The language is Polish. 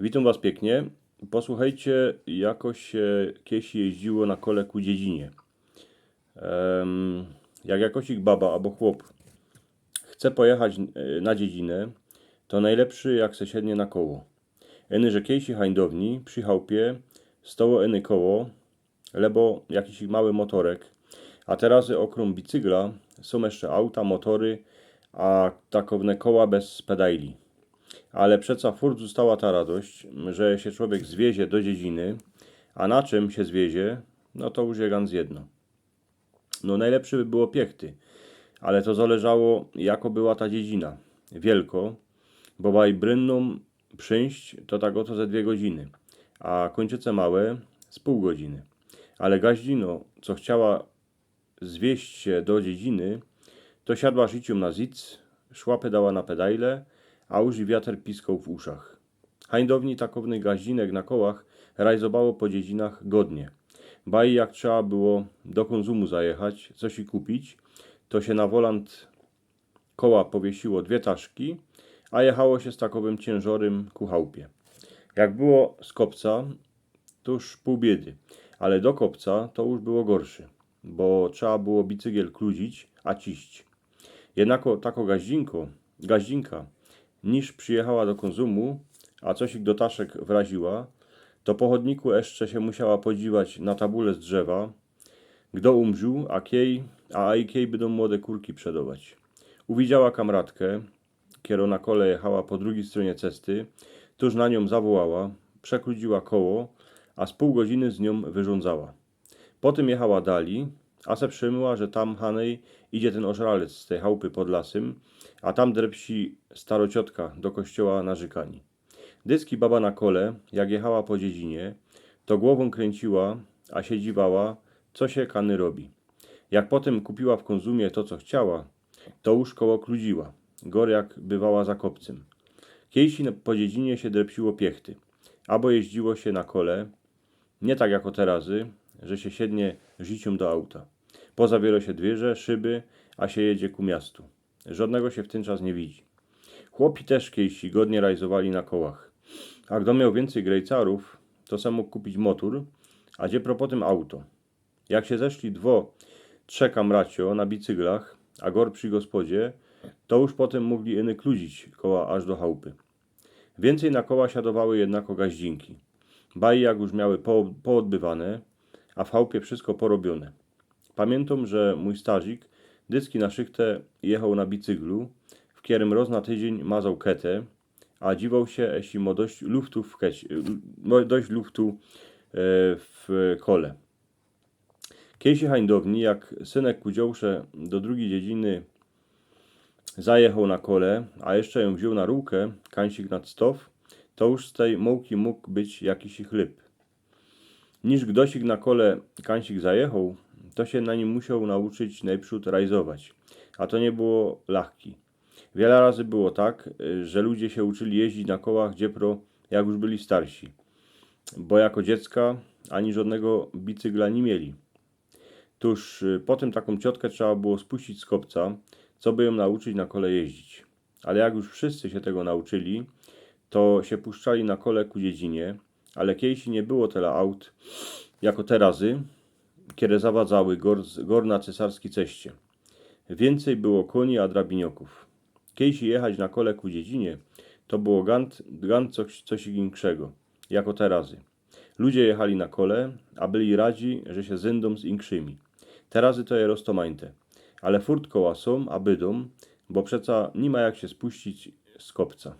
Witam Was pięknie. Posłuchajcie, jako się kiedyś jeździło na kole ku dziedzinie. Em, jak jakosik baba albo chłop chce pojechać e, na dziedzinę, to najlepszy jak se siednie na koło. Eny, że kiedyś hańdowni przy chałupie stoło eny koło, lebo jakiś mały motorek, a teraz okrom bicykla są jeszcze auta, motory, a takowne koła bez pedali. Ale przeca furt została ta radość, że się człowiek zwiezie do dziedziny, a na czym się zwiezie, no to już jest jedno. No najlepszy by było piechty, ale to zależało jako była ta dziedzina. Wielko, bo baj brynną przyjść to tak oto ze dwie godziny, a kończyce małe z pół godziny. Ale gaździno, co chciała zwieść się do dziedziny, to siadła życium na zic, szłapy dała na pedajle, a już i wiatr piskał w uszach. Hańdowni takowny gaździnek na kołach rajzowało po dziedzinach godnie. Baj jak trzeba było do konsumu zajechać, coś i kupić, to się na wolant koła powiesiło dwie taszki, a jechało się z takowym ciężorem ku chałupie. Jak było z kopca, to już pół biedy, ale do kopca to już było gorsze, bo trzeba było bicygiel kludzić, a ciść. Jednako tako gaździnko, gaździnka, niż przyjechała do konsumu, a coś do taszek wraziła, to po chodniku jeszcze się musiała podziwać na tabule z drzewa, kto umrzył, a kiej, a i kiej będą młode kurki przedować. Uwidziała kamratkę, kiero na kole jechała po drugiej stronie cesty, tuż na nią zawołała, przekludziła koło, a z pół godziny z nią wyrządzała. Potem jechała dali, a se przymyła, że tam Hanej idzie ten ożralec z tej chałupy pod lasem, a tam drepsi starociotka do kościoła narzekani. Dyski baba na kole, jak jechała po dziedzinie, to głową kręciła, a się dziwała, co się kany robi. Jak potem kupiła w konzumie to, co chciała, to koło kludziła, gor jak bywała za kopcem. Kiedyś po dziedzinie się drepsiło piechty, albo jeździło się na kole, nie tak jako terazy, że się siednie życium do auta. Pozawiero się dwierze, szyby, a się jedzie ku miastu. Żadnego się w ten czas nie widzi. Chłopi też kiedyś godnie rajzowali na kołach. A kto miał więcej grejcarów, to sam mógł kupić motor, a gdzie propotem auto. Jak się zeszli dwo, trzech kamracio na bicyklach, a gor przy gospodzie, to już potem mogli iny kludzić koła aż do chałupy. Więcej na koła siadowały jednako gaździnki. Baji jak już miały po, poodbywane, a w chałupie wszystko porobione. Pamiętam, że mój stażik dyski na szychtę jechał na bicyklu, w którym roz na tydzień mazał ketę, a dziwał się, jeśli ma dość luftu w kecie, ma dość luftu e, w kole. Kiedyś hańdowni, jak synek kudziołsze do drugiej dziedziny zajechał na kole, a jeszcze ją wziął na rurkę, kańsik nad stow, to już z tej mołki mógł być jakiś chleb. Niż gdosik na kole kańsik zajechał, to się na nim musiał nauczyć najprzód rajzować, a to nie było lachki. Wiele razy było tak, że ludzie się uczyli jeździć na kołach dziepro, jak już byli starsi, bo jako dziecka ani żadnego bicykla nie mieli. Tuż y, potem taką ciotkę trzeba było spuścić z kopca, co by ją nauczyć na kole jeździć. Ale jak już wszyscy się tego nauczyli, to się puszczali na kole ku dziedzinie, ale kiedyś nie było tyle aut jako terazy, kiedy zawadzały gor, na cesarski ceście. Więcej było koni a drabinioków. Kiedyś jechać na kole ku dziedzinie, to było gant, gant coś, coś większego, jako terazy. Ludzie jechali na kole, a byli radzi, że się zyndą z inkszymi. Terazy to je rostomańte. Ale furt koła są, a bydą, bo przeca nie ma jak się spuścić z kopca.